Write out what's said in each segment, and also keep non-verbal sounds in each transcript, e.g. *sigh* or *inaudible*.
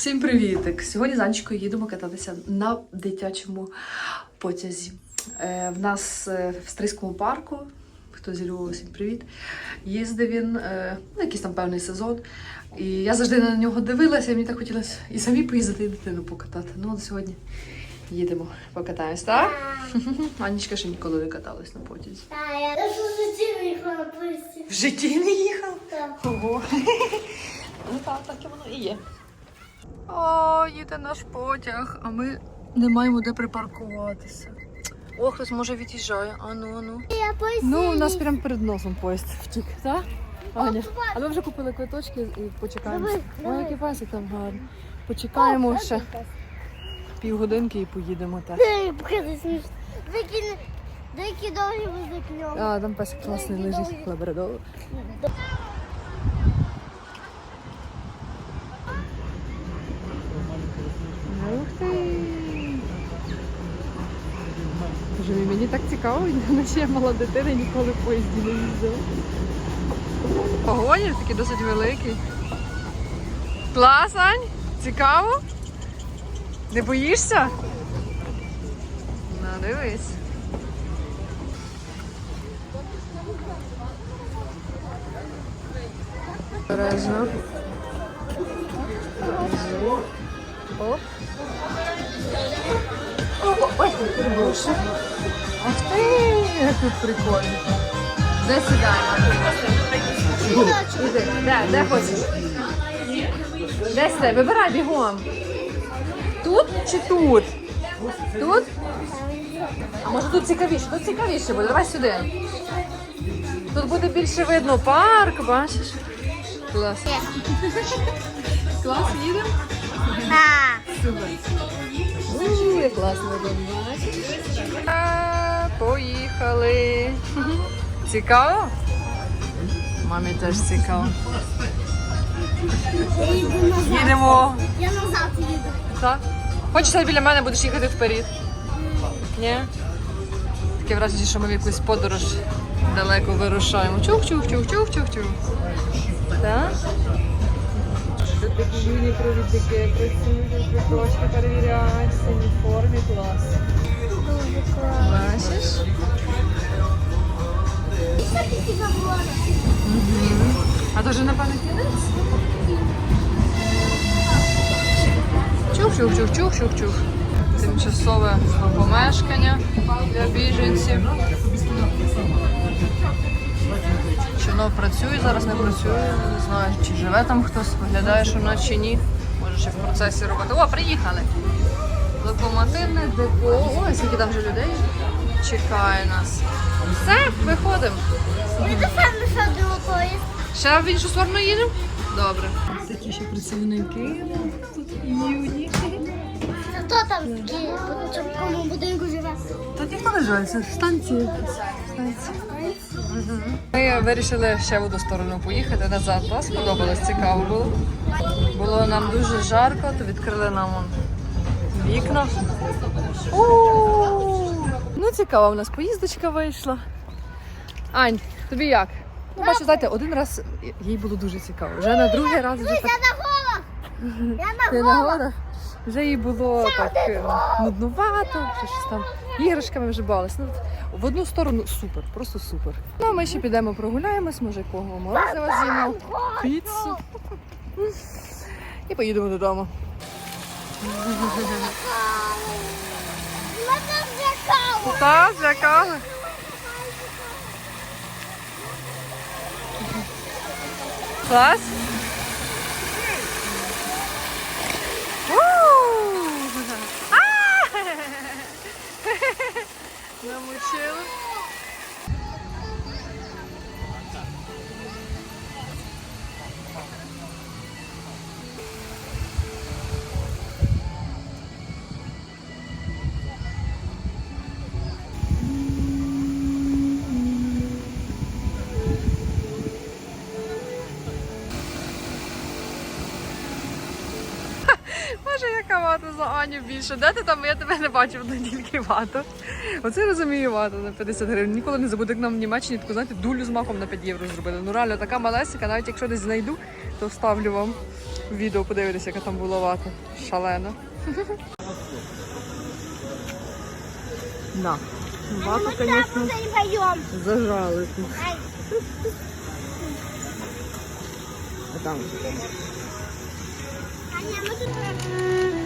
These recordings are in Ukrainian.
Всім привітик! Сьогодні з Анечкою їдемо кататися на дитячому потязі. Е, в нас е, в Стрийському парку, хто зі Львова, всім привіт. Їздив він е, ну, якийсь там певний сезон. І я завжди на нього дивилася, і мені так хотілося і самі поїздити, і дитину покатати. Ну, от сьогодні їдемо, покатаємось, так? Анечка ще ніколи не каталась на потязі. А, я в житті не їхала на. В житті не їхав? Так. Ого. *laughs* Ну так, так і воно і є. О, їде наш потяг, а ми не маємо де припаркуватися. О, хтось може від'їжджає. Ану, ану. Я. Ну, у нас прямо перед носом поїзд втік, так? Аня, а ми вже купили квиточки і почекаємо. Ой, який песик там гарний. Почекаємо ще півгодинки і поїдемо так. Деякі довгі возикнем. А, там песик класний лежить, лабрадор. Ух ти! Мій, мені так цікаво, наче я мала дитина ніколи в поїзді не їздила. Погоні такі досить великий. Клас, Ань? Цікаво? Не боїшся? Ну, дивись. Оп. Ой, боже. Ах ти, як тут прикольно. Де сідаємо? Де, де хочеш? Де сідай? Вибирай бігом. Тут чи тут? Тут? А може тут цікавіше? Тут цікавіше буде. Давай сюди. Тут буде більше видно парк, бачиш? Клас. *laughs* Клас, їдемо? А, Супер. Ууу, класно. А, Поїхали. *laughs* Цікаво? Мамі теж цікаво. Їдемо. Я назад їду. Так? Хочеш біля мене, будеш їхати вперед? Ні? Таке враження, що ми в якусь подорож далеко вирушаємо. Чух-чух-чух-чух-чух-чух. Так? Тут такі юні провідники працюють, квиточки перевіряють, в синій формі, клас. Бачиш? А то вже напевно кінець? Чух-чух-чух-чух-чух-чух. Тимчасове помешкання для біженців. Працює, зараз не працює, не знаю, чи живе там хтось, виглядає, що воно чи ні. Може ще в процесі роботи. О, приїхали! Локомотивне депо. Ой, скільки там вже людей чекає нас. Все, виходимо. Ти до саме саду поїзд. Ще в іншу сторону їдемо? Добре. Такі ще працівники тут юні. Хто там в цьому будинку живе? Тут ніхто не живе, це станція. Станція. Ми вирішили ще в одну сторону поїхати назад. Нас сподобалось, цікаво було. Було нам дуже жарко, то відкрили нам вікна. У! Ну, цікава в нас поїздочка вийшла. Ань, тобі як? Ну, бачу, знаєте, один раз їй було дуже цікаво. Вже на другий раз вже так. Я на горах? Вже їй було так е, нуднувато, щось там іграшками вже бавилась. Ну, в одну сторону супер, просто супер. Ну, а ми ще підемо прогуляємось, може кого морозива з'їмо, піцу. І поїдемо додому. Так, злякали. Клас. Боже, яка вата за Аню більше. Де ти там? Я тебе не бачив, ну тільки вата. Оце розумію вата на 50 гривень. Ніколи не забуду, як нам в Німеччині таку, знаєте, дулю з маком на 5 євро зробили. Ну реально така малесика, навіть якщо десь знайду, то вставлю вам. відео подивитися, яка там була вата. Шалена. Да. Уже не пойдем. зажали А там. Аня, мы тут...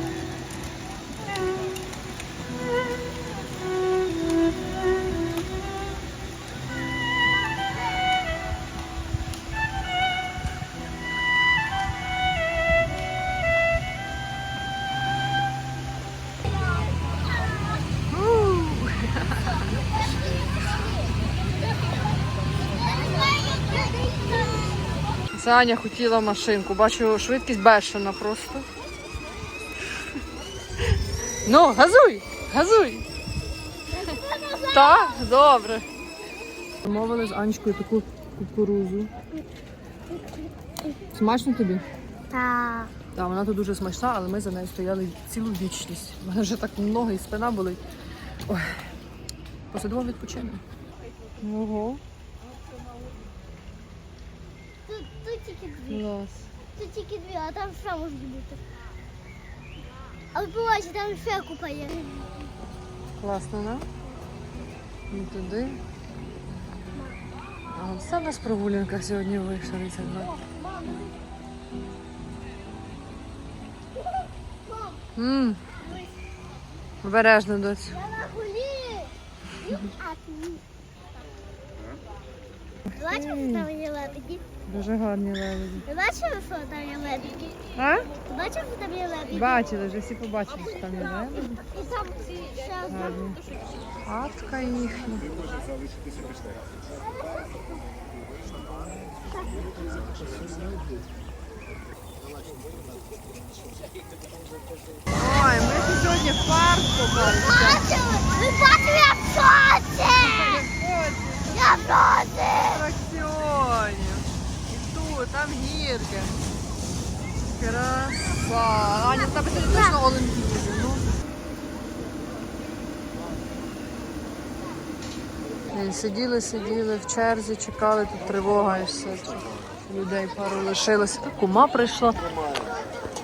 Саня хотіла машинку. Бачу, швидкість бешена просто. Ну, газуй! Газуй! Так, добре. Замовили з Анечкою таку кукурузу. Смачно тобі? Так. Так, вона тут дуже смачна, але ми за нею стояли цілу вічність. У мене вже так ноги і спина болить. Ой. Посидимо відпочинемо. Ого. Тут, тут тільки дві. Клас. Тут тільки дві, а там ще можуть бути. А ви там ще купа є. Класно, не? І туди. А все нас прогулянка сьогодні вийшла. дивіться, да. М, Обережно доць. Я на гулі. А що там є лебеді? Дуже гарні лебеді. Ви бачили, що там є лебеді? А? Бачив, що там є лебеді? Бачили, вже всі побачили, що там є лебеді. І там ще одна. Гарні. Хатка їхня. Ой, ми сьогодні в парк побачили. Бачили? Ви бачили, я в шоці! Я в шоці! Там гірки. Краса. Аня, в тебе сьогодні точно Олімпіади. Ну. Е, Сиділи, сиділи в черзі, чекали, тут тривога і все. Людей пару лишилось. Кума прийшла.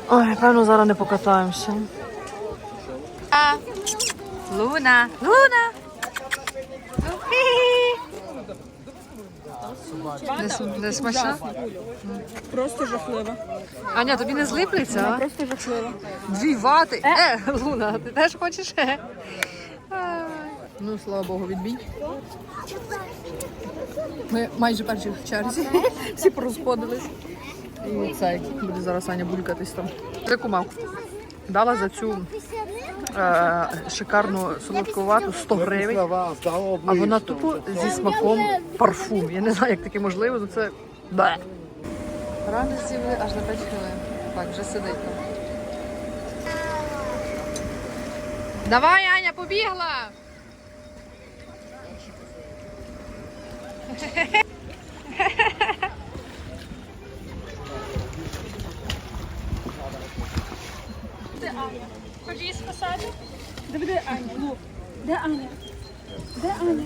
Ой, певно, зараз не покатаємося. А, Луна! Луна! Хі-хі. Не, смачна? Просто жахливо. Аня, тобі не злиплеться, а? Просто жахливо. Дві вати. Е, Луна, ти теж хочеш? Е? Ну, слава Богу, відбій. Ми майже перші в черзі. Всі порозходились. І цей буде зараз Аня булькатись там. Це кума. Дала за цю е, шикарну солодкувату 100 гривень. А вона тупо зі смаком парфум. Я не знаю, як таке можливо, але це бе. Рано з'їли аж на 5 хвилин. Так, вже сидить там. Давай, Аня, побігла! *laughs* Хочеш її спасати? Де Аня? Ну, де Аня? Де Аня?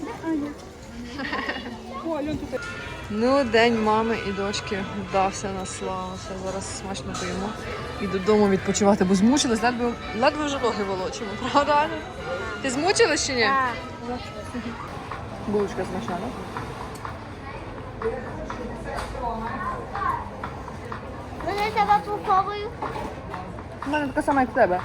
Де, Аня? О, Альон тут. Ну, день мами і дочки вдався на славу. Все, зараз смачно поїмо. І додому відпочивати, бо змучилась, ледве, ледве вже ноги волочимо, *laughs* правда, Аня? Ти змучилась чи ні? Булочка смачна, так? Мене тебе поховую. У мене така сама, як в тебе.